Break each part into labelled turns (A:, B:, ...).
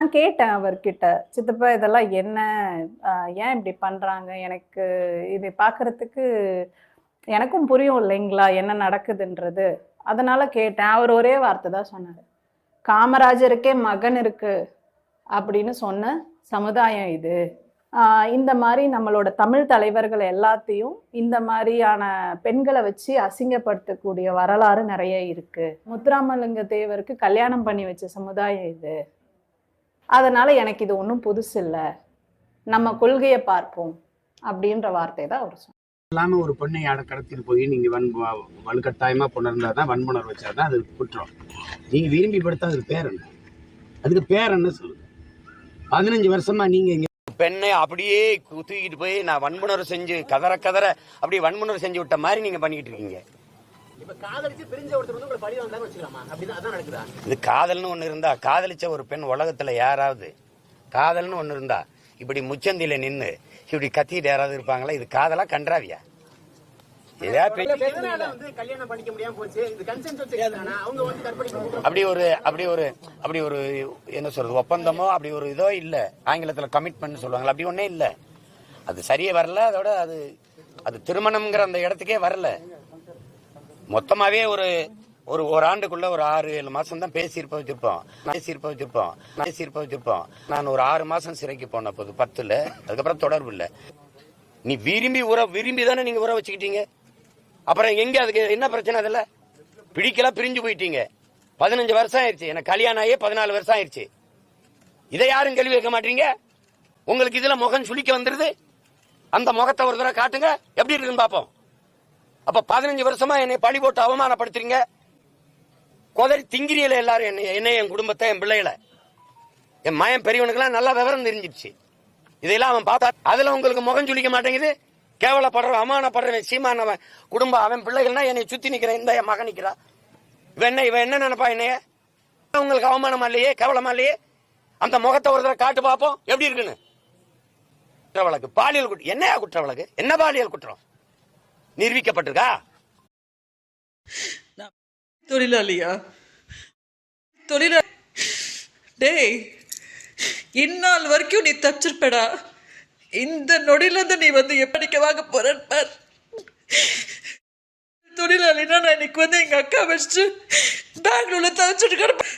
A: நான் கேட்டேன் அவர்கிட்ட சித்தப்பா இதெல்லாம் என்ன? ஏன் இப்படி பண்ணுறாங்க எனக்கு இது பார்க்குறதுக்கு எனக்கும் புரியும் இல்லைங்களா? என்ன நடக்குதுன்றது? அதனால் கேட்டேன். அவர் ஒரே வார்த்தை தான் சொன்னார். காமராஜருக்கே மகன் இருக்குது அப்படின்னு சொன்ன சமுதாயம் இது. இந்த மாதிரி நம்மளோட தமிழ் தலைவர்கள் எல்லாத்தையும் இந்த மாதிரியான பெண்களை வச்சு அசிங்கப்படுத்தக்கூடிய வரலாறு நிறைய இருக்குது முத்துராமலிங்க தேவருக்கு கல்யாணம் பண்ணி வச்ச சமுதாயம் இது. அதனால எனக்கு இது ஒன்றும் புதுசு இல்லை. நம்ம கொள்கையை பார்ப்போம் அப்படின்ற வார்த்தை தான் அவர் சொன்னார்.
B: இல்லாம ஒரு பொண்ணை யாரை கடத்திட்டு போய் நீங்க வன் வ- வலுக்கட்டாயமா புணர்ந்தா தான் வன்புணர் வச்சாதான் அது குற்றம். நீங்க விரும்பி படுத்தா அதுக்கு பேர் என்ன? அதுக்கு பேர் என்ன சொல்லுங்க. பதினஞ்சு வருஷமா நீங்க இங்க
C: பெண்ணை அப்படியே தூக்கிட்டு போய் நான் வன்முணர்வு செஞ்சு கதற கதற அப்படியே வன்முணர்வு செஞ்சு விட்ட மாதிரி நீங்க பண்ணிக்கிட்டு இருக்கீங்க. இது காதல்னு ஒண்ணு இருந்தா காதலிச்ச ஒரு பெண் உலகத்துல யாராவது காதல்னு ஒண்ணு இருந்தா இப்படி முச்சந்தில நின்னு இப்படி கத்திட்டு யாராவது இருப்பாங்களா? இது காதலா கன்றாவியா? அப்படி ஒரு அப்படி ஒரு அப்படி ஒரு என்ன சொல்றது ஒப்பந்தமோ அப்படி ஒரு இதோ இல்ல. ஆங்கிலத்துல கமிட்மெண்ட் சொல்லுவாங்களா அப்படி ஒண்ணே இல்ல. அது சரியே வரல அதோட அது அது திருமணம்ங்கிற அந்த இடத்துக்கே வரல. மொத்தமாவே ஒரு ஒரு ஒரு ஆண்டுக்குள்ள ஒரு ஆறு ஏழு மாசம் தான் பேசியிருப்ப வச்சிருப்போம். பேசியிருப்ப வச்சிருப்போம். பேசியிருப்ப வச்சிருப்போம். நான் ஒரு ஆறு மாசம் சிறைக்கு போன போது பத்துல அதுக்கப்புறம் தொடர்பு இல்ல. நீ விரும்பி உற விரும்பி தானே நீங்க உற வச்சுக்கிட்டீங்க? அப்புறம் எங்க அதுக்கு என்ன பிரச்சனை அதுல? பிடிக்கலாம் பிரிஞ்சு போயிட்டீங்க. பதினஞ்சு வருஷம் ஆயிடுச்சு. எனக்கு கல்யாணம் ஆகியே பதினாலு வருஷம் ஆயிடுச்சு. இதை யாரும் கேள்வி கேட்க மாட்டீங்க? உங்களுக்கு இதுல முகம் சுளிக்க வந்துருது? அந்த முகத்தை ஒரு தடவை காட்டுங்க. எப்படி இருக்குன்னு பாப்போம் அப்ப பதினஞ்சு வருஷமா என்னை பழி போட்டு அவமானப்படுத்துறீங்க? குதறி திங்கிரியல எல்லாரும் என்ன என்னை என் குடும்பத்தை என் பிள்ளைகளை. என் மயம் பெரியவனுக்கெல்லாம் நல்லா விவரம் தெரிஞ்சிருச்சு. இதெல்லாம் அவன் பார்த்தா அதுல உங்களுக்கு முகம் சுளிக்க மாட்டேங்குது. கேவலப்படுற அவமானப்படுறவன் சீமானவன் குடும்பம் அவன் பிள்ளைகள்னா என்னை சுத்தி நிக்கிறேன் இந்த என் மகன் நிக்கிறா. இவன் என்ன இவன் என்ன நினைப்பா என்னைய? உங்களுக்கு அவமானமா இல்லையே? கேவலமா இல்லையே? அந்த முகத்தை ஒரு தடவை காட்டு பார்ப்போம். எப்படி இருக்குன்னு? குற்ற வழக்கு பாலியல் குற்றம். என்னையா குற்ற வழக்கு என்ன பாலியல் குற்றம்? நிரூபிக்கப்பட்டிருக்கா?
D: தொழிலாளியா தொழிலா டேய் இந்நாள் வரைக்கும் நீ தப்பிச்சிருப்படா. இந்த நொடியில இருந்து நீ வந்து எப்படிக்க வாங்க போறன்னு பார். தொழிலாளினா நான் இன்னைக்கு வந்து எங்க அக்கா வச்சுட்டு பெங்களூர்ல தவிச்சிட்டு கிடப்பேன்.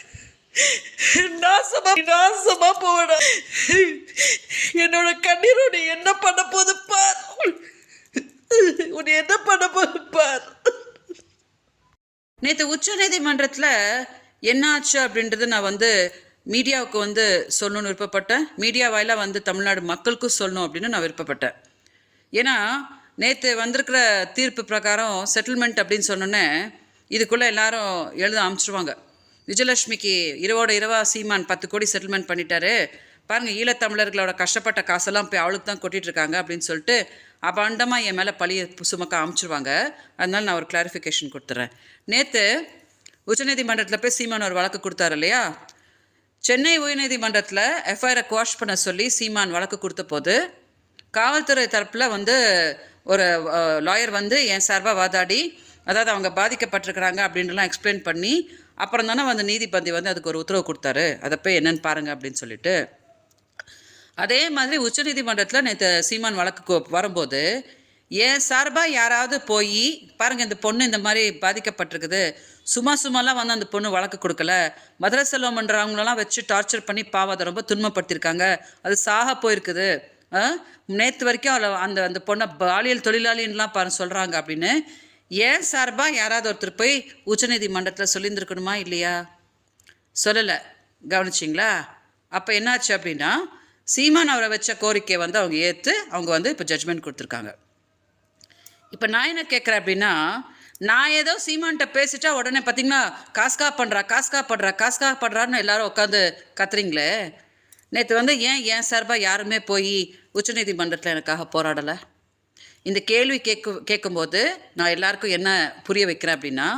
D: நாசமா நாசமா போவடா. என்னோட கண்ணீரோட நீ என்ன பண்ண போது பார் உன்னை என்ன பண்ண போது பார் நேற்று உச்ச நீதிமன்றத்தில் என்னாச்சு அப்படின்றத அப்படின்றது நான் வந்து மீடியாவுக்கு வந்து சொல்லணும்னு விருப்பப்பட்டேன். மீடியா வாயிலாக வந்து தமிழ்நாடு மக்களுக்கும் சொல்லணும் அப்படின்னு நான் விருப்பப்பட்டேன். ஏன்னா நேற்று வந்திருக்கிற தீர்ப்பு பிரகாரம் செட்டில்மெண்ட் அப்படின்னு சொன்னோன்னே இதுக்குள்ளே எல்லாரும் எழுத ஆரம்பிச்சிருவாங்க. விஜயலட்சுமிக்கு இரவோட இரவா சீமான் பத்து கோடி செட்டில்மெண்ட் பண்ணிட்டாரு. பாருங்கள் ஈழத்தமிழர்களோட கஷ்டப்பட்ட காசெல்லாம் போய் அவளுக்கு தான் கொட்டிட்டு இருக்காங்க அப்படின்னு சொல்லிட்டு அபாண்டமாக என் மேலே பழியை சுமக்க ஆரம்பிச்சிருவாங்க. அதனால நான் ஒரு கிளாரிஃபிகேஷன் கொடுத்துட்றேன் நேற்று உச்சநீதிமன்றத்தில் போய் சீமான் ஒரு வழக்கு கொடுத்தாரு இல்லையா? சென்னை உயர்நீதிமன்றத்தில் எஃப்ஐஆரை குவாஷ் பண்ண சொல்லி சீமான் வழக்கு கொடுத்த போது காவல்துறை தரப்பில் வந்து ஒரு லாயர் வந்து என் சார்பாக வாதாடி அதாவது அவங்க பாதிக்கப்பட்டிருக்கிறாங்க அப்படின்ட்டுலாம் எக்ஸ்பிளைன் பண்ணி அப்புறம் தானே வந்து நீதிபதி வந்து அதுக்கு ஒரு உத்தரவு கொடுத்தாரு. அதை போய் என்னன்னு பாருங்கள் அப்படின்னு சொல்லிட்டு. அதே மாதிரி உச்சநீதிமன்றத்தில் நேற்று சீமான் வழக்கு வரும்போது ஏன் சார்பாக யாராவது போய் பாருங்கள் இந்த பொண்ணு இந்த மாதிரி பாதிக்கப்பட்டிருக்குது. சும்மா சும்மாலாம் வந்து அந்த பொண்ணு வழக்கு கொடுக்கல. மதுரை செல்வம்ன்றவங்களெல்லாம் வச்சு டார்ச்சர் பண்ணி பாவம் அதை ரொம்ப துன்பப்படுத்தியிருக்காங்க. அது சாக போயிருக்குது. நேற்று வரைக்கும் அவளை அந்த அந்த பொண்ணை பாலியல் தொழிலாளின்லாம் பாரு சொல்கிறாங்க அப்படின்னு. ஏன் சார்பாக யாராவது ஒருத்தர் போய் உச்சநீதிமன்றத்தில் சொல்லியிருந்துருக்கணுமா இல்லையா? சொல்லலை. கவனிச்சிங்களா? அப்போ என்னாச்சு அப்படின்னா சீமான் அவரை வச்ச கோரிக்கையை வந்து அவங்க ஏற்று அவங்க வந்து இப்போ ஜட்ஜ்மெண்ட் கொடுத்துருக்காங்க. இப்போ நான் என்ன கேட்குறேன் அப்படின்னா நான் ஏதோ சீமான்கிட்ட பேசிட்டா உடனே பார்த்தீங்கன்னா காஸ்கா பண்ணுறா காஸ்கா பண்ணுறா காஸ்கா பண்ணுறான்னு எல்லாரும் உட்காந்து கத்துறீங்களே? நேற்று வந்து ஏன் ஏன் சார்பாக யாருமே போய் உச்சநீதிமன்றத்தில் எனக்காக போராடலை? இந்த கேள்வி கேட்கு கேட்கும்போது நான் எல்லாருக்கும் என்ன புரிய வைக்கிறேன் அப்படின்னா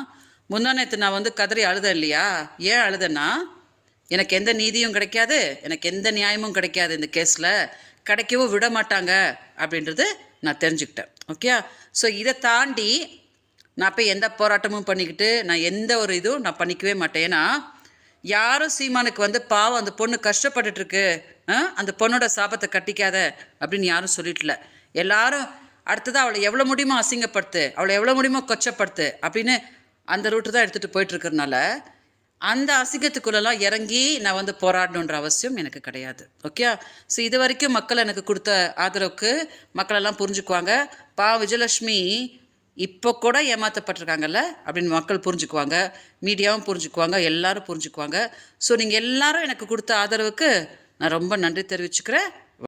D: முந்தா நேற்று நான் வந்து கதறி அழுதேன் இல்லையா? ஏன் அழுதேன்னா எனக்கு எந்த நீதியும் கிடைக்காது எனக்கு எந்த நியாயமும் கிடைக்காது இந்த கேஸில். கிடைக்கவும் விட மாட்டாங்க அப்படின்றது நான் தெரிஞ்சுக்கிட்டேன். ஓகே ஸோ இதை தாண்டி நான் போய் எந்த போராட்டமும் பண்ணிக்கிட்டு நான் எந்த ஒரு இதுவும் நான் பண்ணிக்கவே மாட்டேன். ஏன்னா யாரும் சீமானுக்கு வந்து பாவம் அந்த பொண்ணு கஷ்டப்பட்டுட்ருக்கு ஆ? அந்த பொண்ணோட சாபத்தை கட்டிக்காத அப்படின்னு யாரும் சொல்லிட்டல எல்லாரும் அடுத்தது அவளை எவ்வளோ முடியுமோ அசிங்கப்படுத்து அவளை எவ்வளோ முடியுமோ கொச்சப்படுத்து அப்படின்னு அந்த ரூட்டு தான் எடுத்துகிட்டு போயிட்டு இருக்கறனால அந்த அசிங்கத்துக்குள்ளெல்லாம் இறங்கி நான் வந்து போராடணுன்ற அவசியம் எனக்கு கிடையாது. ஓகே ஸோ இது வரைக்கும் மக்கள் எனக்கு கொடுத்த ஆதரவுக்கு மக்களெல்லாம் புரிஞ்சுக்குவாங்க. பா. விஜயலட்சுமி இப்போ கூட ஏமாற்றப்பட்டிருக்காங்கல்ல அப்படின்னு மக்கள் புரிஞ்சுக்குவாங்க. மீடியாவும் புரிஞ்சுக்குவாங்க. எல்லாரும் புரிஞ்சுக்குவாங்க. ஸோ நீங்கள் எல்லாரும் எனக்கு கொடுத்த ஆதரவுக்கு நான் ரொம்ப நன்றி தெரிவிச்சுக்கிறேன்.